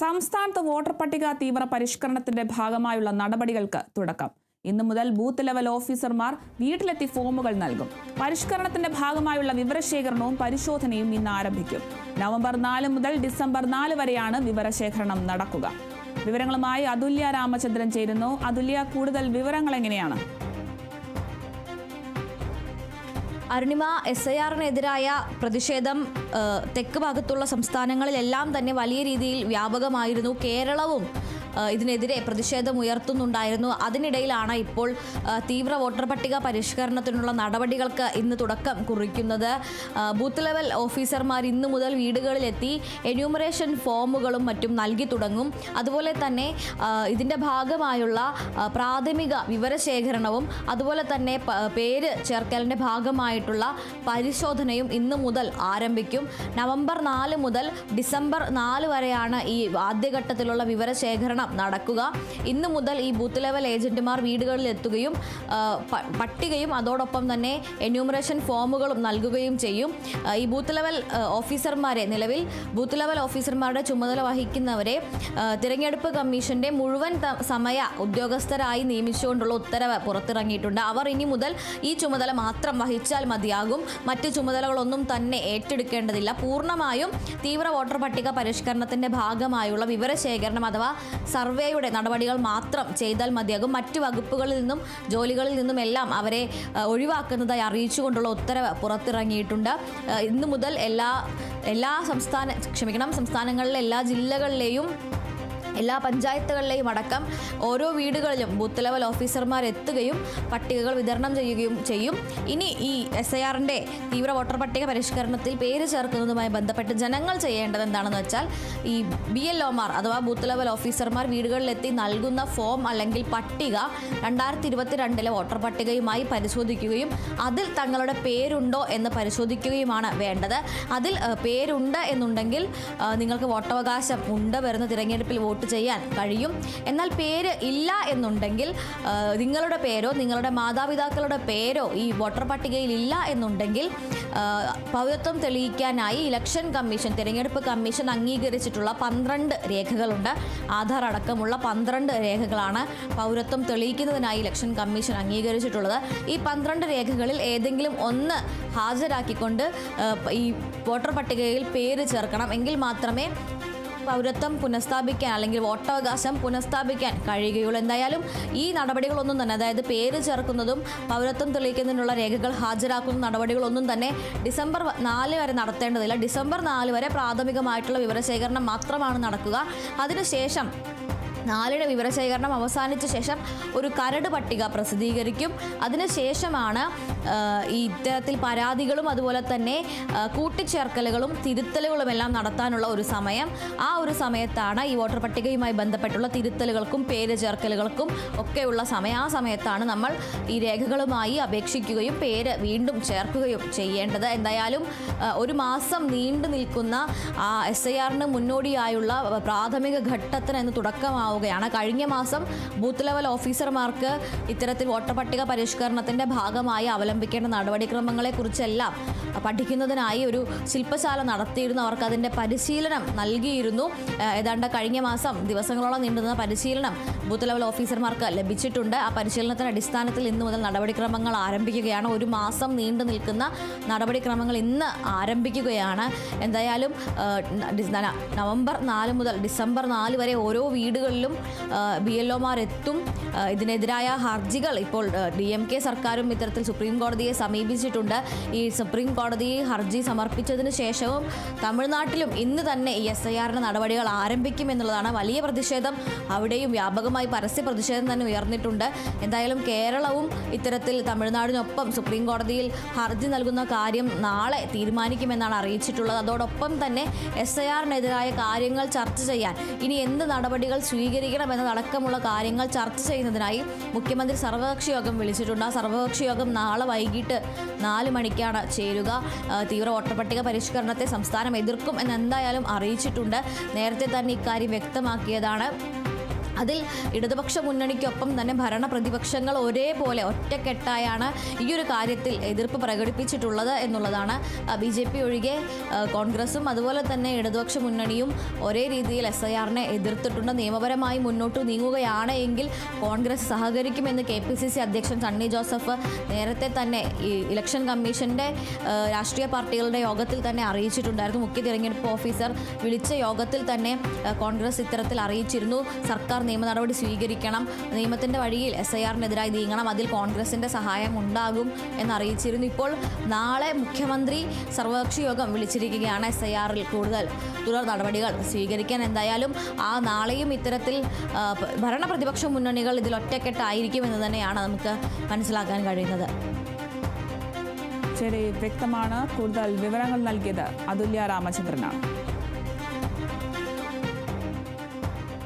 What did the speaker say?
സംസ്ഥാനത്ത് വോട്ടർ പട്ടിക തീവ്ര പരിഷ്കരണത്തിന്റെ ഭാഗമായുള്ള നടപടികൾക്ക് തുടക്കം. ഇന്നു മുതൽ ബൂത്ത് ലെവൽ ഓഫീസർമാർ വീട്ടിലെത്തി ഫോമുകൾ നൽകും. പരിഷ്കരണത്തിന്റെ ഭാഗമായുള്ള വിവരശേഖരണവും പരിശോധനയും ഇന്ന് ആരംഭിക്കും. നവംബർ നാല് മുതൽ ഡിസംബർ നാല് വരെയാണ് വിവരശേഖരണം നടക്കുക. വിവരങ്ങളുമായി അതുല്യ രാമചന്ദ്രൻ ചേരുന്നു. അതുല്യ കൂടുതൽ വിവരങ്ങൾ എങ്ങനെയാണ് അരുണിമ എസ് ഐ ആറിനെതിരായ പ്രതിഷേധം തെക്ക് ഭാഗത്തുള്ള സംസ്ഥാനങ്ങളിലെല്ലാം തന്നെ വലിയ രീതിയിൽ വ്യാപകമായിരുന്നു കേരളവും. ഇതിനെതിരെ പ്രതിഷേധം ഉയർത്തുന്നുണ്ടായിരുന്നു. അതിനിടയിലാണ് ഇപ്പോൾ തീവ്ര വോട്ടർ പട്ടിക പരിഷ്കരണത്തിനുള്ള നടപടികൾക്ക് ഇന്ന് തുടക്കം കുറിക്കുന്നത്. ബൂത്ത് ലെവൽ ഓഫീസർമാർ ഇന്ന് മുതൽ വീടുകളിലെത്തി എന്യൂമറേഷൻ ഫോമുകളും മറ്റും നൽകി തുടങ്ങും. അതുപോലെ തന്നെ ഇതിന്റെ ഭാഗമായുള്ള പ്രാഥമിക വിവരശേഖരണവും അതുപോലെ തന്നെ പേര് ചേർക്കലിന്റെ ഭാഗമായിട്ടുള്ള പരിശോധനയും ഇന്ന് മുതൽ ആരംഭിക്കും. നവംബർ നാല് മുതൽ ഡിസംബർ നാല് വരെയാണ് ഈ ആദ്യഘട്ടത്തിലുള്ള വിവരശേഖരണം നടക്കുക. ഇന്ന് മുതൽ ഈ ബൂത്ത് ലെവൽ ഏജന്റുമാർ വീടുകളിൽ എത്തുകയും പട്ടികയും അതോടൊപ്പം തന്നെ എന്യൂമറേഷൻ ഫോമുകളും നൽകുകയും ചെയ്യും. ഈ ബൂത്ത് ലെവൽ ഓഫീസർമാരെ നിലവിൽ ബൂത്ത് ലെവൽ ഓഫീസർമാരുടെ ചുമതല വഹിക്കുന്നവരെ തിരഞ്ഞെടുപ്പ് കമ്മീഷന്റെ മുഴുവൻ സമയ ഉദ്യോഗസ്ഥരായി നിയമിച്ചുകൊണ്ടുള്ള ഉത്തരവ് പുറത്തിറങ്ങിയിട്ടുണ്ട്. അവർ ഇനി മുതൽ ഈ ചുമതല മാത്രം വഹിച്ചാൽ മതിയാകും. മറ്റ് ചുമതലകളൊന്നും തന്നെ ഏറ്റെടുക്കേണ്ടതില്ല. പൂർണമായും തീവ്ര വോട്ടർ പട്ടിക പരിഷ്കരണത്തിന്റെ ഭാഗമായുള്ള വിവരശേഖരണം അഥവാ സർവേയുടെ നടപടികൾ മാത്രം ചെയ്താൽ മതിയാകും. മറ്റ് വകുപ്പുകളിൽ നിന്നും ജോലികളിൽ നിന്നും എല്ലാം അവരെ ഒഴിവാക്കുന്നതായി അറിയിച്ചുകൊണ്ടുള്ള ഉത്തരവ് പുറത്തിറങ്ങിയിട്ടുണ്ട്. ഇന്നു മുതൽ എല്ലാ എല്ലാ സംസ്ഥാന ക്ഷമിക്കണം സംസ്ഥാനങ്ങളിലെ എല്ലാ ജില്ലകളിലെയും എല്ലാ പഞ്ചായത്തുകളിലെയും അടക്കം ഓരോ വീടുകളിലും ബൂത്ത് ലെവൽ ഓഫീസർമാർ എത്തുകയും പട്ടികകൾ വിതരണം ചെയ്യുകയും ചെയ്യും. ഇനി ഈ എസ് ഐ ആറിന്റെ തീവ്ര വോട്ടർ പട്ടിക പരിഷ്കരണത്തിൽ പേര് ചേർക്കുന്നതുമായി ബന്ധപ്പെട്ട് ജനങ്ങൾ ചെയ്യേണ്ടത് എന്താണെന്ന് വെച്ചാൽ ഈ ബി എൽ ഒമാർ അഥവാ ബൂത്ത് ലെവൽ ഓഫീസർമാർ വീടുകളിലെത്തി നൽകുന്ന ഫോം അല്ലെങ്കിൽ പട്ടിക രണ്ടായിരത്തി ഇരുപത്തിരണ്ടിലെ വോട്ടർ പട്ടികയുമായി പരിശോധിക്കുകയും അതിൽ തങ്ങളുടെ പേരുണ്ടോ എന്ന് പരിശോധിക്കുകയുമാണ് വേണ്ടത്. അതിൽ പേരുണ്ട് എന്നുണ്ടെങ്കിൽ നിങ്ങൾക്ക് വോട്ടവകാശം ഉണ്ട് വരുന്ന തിരഞ്ഞെടുപ്പിൽ വോട്ട് ചെയ്യാൻ കഴിയും. എന്നാൽ പേര് ഇല്ല എന്നുണ്ടെങ്കിൽ നിങ്ങളുടെ പേരോ നിങ്ങളുടെ മാതാപിതാക്കളുടെ പേരോ ഈ വോട്ടർ പട്ടികയിൽ ഇല്ല എന്നുണ്ടെങ്കിൽ പൗരത്വം തെളിയിക്കാനായി ഇലക്ഷൻ കമ്മീഷൻ തിരഞ്ഞെടുപ്പ് കമ്മീഷൻ അംഗീകരിച്ചിട്ടുള്ള പന്ത്രണ്ട് രേഖകളുണ്ട്. ആധാർ അടക്കമുള്ള പന്ത്രണ്ട് രേഖകളാണ് പൗരത്വം തെളിയിക്കുന്നതിനായി ഇലക്ഷൻ കമ്മീഷൻ അംഗീകരിച്ചിട്ടുള്ളത്. ഈ പന്ത്രണ്ട് രേഖകളിൽ ഏതെങ്കിലും ഒന്ന് ഹാജരാക്കിക്കൊണ്ട് ഈ വോട്ടർ പട്ടികയിൽ പേര് ചേർക്കണം. എങ്കിൽ മാത്രമേ പൗരത്വം പുനഃസ്ഥാപിക്കാൻ അല്ലെങ്കിൽ വോട്ടവകാശം പുനഃസ്ഥാപിക്കാൻ കഴിയുകയുള്ളൂ. എന്തായാലും ഈ നടപടികളൊന്നും തന്നെ അതായത് പേര് ചേർക്കുന്നതും പൗരത്വം തെളിയിക്കുന്നതിനുള്ള രേഖകൾ ഹാജരാക്കുന്ന നടപടികളൊന്നും തന്നെ ഡിസംബർ നാല് വരെ നടത്തേണ്ടതില്ല. ഡിസംബർ നാല് വരെ പ്രാഥമികമായിട്ടുള്ള വിവരശേഖരണം മാത്രമാണ് നടക്കുക. അതിനുശേഷം നാലിന് വിവരശേഖരണം അവസാനിച്ച ശേഷം ഒരു കരട് പട്ടിക പ്രസിദ്ധീകരിക്കും. അതിനുശേഷമാണ് ഈ ഇത്തരത്തിൽ പരാതികളും അതുപോലെ തന്നെ കൂട്ടിച്ചേർക്കലുകളും തിരുത്തലുകളും എല്ലാം നടത്താനുള്ള ഒരു സമയം. ആ ഒരു സമയത്താണ് ഈ വോട്ടർ പട്ടികയുമായി ബന്ധപ്പെട്ടുള്ള തിരുത്തലുകൾക്കും പേര് ചേർക്കലുകൾക്കും ഒക്കെയുള്ള സമയം. ആ സമയത്താണ് നമ്മൾ ഈ രേഖകളുമായി അപേക്ഷിക്കുകയും പേര് വീണ്ടും ചേർക്കുകയും ചെയ്യേണ്ടത്. എന്തായാലും ഒരു മാസം നീണ്ടു നിൽക്കുന്ന ആ എസ് ഐ ആറിന് മുന്നോടിയായുള്ള പ്രാഥമിക ഘട്ടത്തിന് ഇന്ന് തുടക്കമാവുകയാണ് കഴിഞ്ഞ മാസം ബൂത്ത് ലെവൽ ഓഫീസർമാർക്ക് ഇത്തരത്തിൽ വോട്ടർ പട്ടിക പരിഷ്കരണത്തിന്റെ ഭാഗമായി അവലംബിക്കേണ്ട നടപടിക്രമങ്ങളെക്കുറിച്ചെല്ലാം പഠിക്കുന്നതിനായി ഒരു ശില്പശാല നടത്തിയിരുന്നു. അവർക്ക് അതിന്റെ പരിശീലനം നൽകിയിരുന്നു. ഏതാണ്ട് കഴിഞ്ഞ മാസം ദിവസങ്ങളോളം നീണ്ടുന്ന പരിശീലനം ബൂത്ത് ലെവൽ ഓഫീസർമാർക്ക് ലഭിച്ചിട്ടുണ്ട്. ആ പരിശീലനത്തിന്റെ അടിസ്ഥാനത്തിൽ ഇന്ന് മുതൽ നടപടിക്രമങ്ങൾ ആരംഭിക്കുകയാണ്. ഒരു മാസം നീണ്ടു നിൽക്കുന്ന നടപടിക്രമങ്ങൾ ഇന്ന് ആരംഭിക്കുകയാണ്. എന്തായാലും നവംബർ നാല് മുതൽ ഡിസംബർ നാല് വരെ ഓരോ വീടുകളിലും ബി എൽ ഒമാർ എത്തും ഇതിനെതിരായ ഹർജികൾ ഇപ്പോൾ ഡി എം കെ സർക്കാരും ഇത്തരത്തിൽ സുപ്രീം കോടതിയെ സമീപിച്ചിട്ടുണ്ട്. ഈ സുപ്രീം കോടതി ഹർജി സമർപ്പിച്ചതിന് ശേഷവും തമിഴ്നാട്ടിലും ഇന്ന് തന്നെ ഈ എസ് ഐ ആറിന് നടപടികൾ ആരംഭിക്കും എന്നുള്ളതാണ് വലിയ പ്രതിഷേധം. അവിടെയും വ്യാപകമായി പരസ്യ പ്രതിഷേധം തന്നെ ഉയർന്നിട്ടുണ്ട്. എന്തായാലും കേരളവും ഇത്തരത്തിൽ തമിഴ്നാടിനൊപ്പം സുപ്രീം കോടതിയിൽ ഹർജി നൽകുന്ന കാര്യം നാളെ തീരുമാനിക്കുമെന്നാണ് അറിയിച്ചിട്ടുള്ളത്. അതോടൊപ്പം തന്നെ എസ് ഐ ആറിനെതിരായ കാര്യങ്ങൾ ചർച്ച ചെയ്യാൻ ഇനി എന്ത് നടപടികൾ സ്വീകരിക്കണമെന്നതടക്കമുള്ള കാര്യങ്ങൾ ചർച്ച ചെയ്യുന്നതിനായി മുഖ്യമന്ത്രി സർവകക്ഷി യോഗം വിളിച്ചിട്ടുണ്ട്. ആ സർവകക്ഷി യോഗം നാളെ വൈകിട്ട് നാല് മണിക്കാണ് ചേരുക. തീവ്ര വോട്ടർപട്ടിക പരിഷ്കരണത്തെ സംസ്ഥാനം എതിർക്കും എന്ന് എന്തായാലും അറിയിച്ചിട്ടുണ്ട്. നേരത്തെ തന്നെ ഇക്കാര്യം വ്യക്തമാക്കിയതാണ്. അതിൽ ഇടതുപക്ഷ മുന്നണിക്കൊപ്പം തന്നെ ഭരണ പ്രതിപക്ഷങ്ങൾ ഒരേപോലെ ഒറ്റക്കെട്ടായാണ് ഈ ഒരു കാര്യത്തിൽ എതിർപ്പ് പ്രകടിപ്പിച്ചിട്ടുള്ളത് എന്നുള്ളതാണ് ബി ജെ പി ഒഴികെ കോൺഗ്രസും അതുപോലെ തന്നെ ഇടതുപക്ഷ മുന്നണിയും ഒരേ രീതിയിൽ എസ് ഐ ആറിനെ എതിർത്തിട്ടുണ്ട്. നിയമപരമായി മുന്നോട്ട് നീങ്ങുകയാണ് എങ്കിൽ കോൺഗ്രസ് സഹകരിക്കുമെന്ന് കെ പി സി സി അധ്യക്ഷൻ സണ്ണി ജോസഫ് നേരത്തെ തന്നെ ഈ ഇലക്ഷൻ കമ്മീഷന്റെ രാഷ്ട്രീയ പാർട്ടികളുടെ യോഗത്തിൽ തന്നെ അറിയിച്ചിട്ടുണ്ടായിരുന്നു. മുഖ്യ തിരഞ്ഞെടുപ്പ് ഓഫീസർ വിളിച്ച യോഗത്തിൽ തന്നെ കോൺഗ്രസ് ഇത്തരത്തിൽ അറിയിച്ചിരുന്നു. സർക്കാർ നിയമ നടപടി സ്വീകരിക്കണം. നിയമത്തിന്റെ വഴിയിൽ എസ് ഐ ആറിനെതിരായി നീങ്ങണം. അതിൽ കോൺഗ്രസിന്റെ സഹായം ഉണ്ടാകും എന്നറിയിച്ചിരുന്നു. ഇപ്പോൾ നാളെ മുഖ്യമന്ത്രി സർവകക്ഷി യോഗം വിളിച്ചിരിക്കുകയാണ് എസ് ഐ ആറിൽ കൂടുതൽ തുടർ നടപടികൾ സ്വീകരിക്കാൻ. എന്തായാലും ആ നാളെയും ഇത്തരത്തിൽ ആ, പ- ഭരണ പ്രതിപക്ഷ മുന്നണികൾ ഇതിൽ ഒറ്റക്കെട്ടായിരിക്കും എന്ന് തന്നെയാണ് നമുക്ക് മനസ്സിലാക്കാൻ കഴിയുന്നത്. ശരി വ്യക്തമാണ്. കൂടുതൽ വിവരങ്ങൾ നൽകിയത് അതുല്യ രാമചന്ദ്രനാണ്.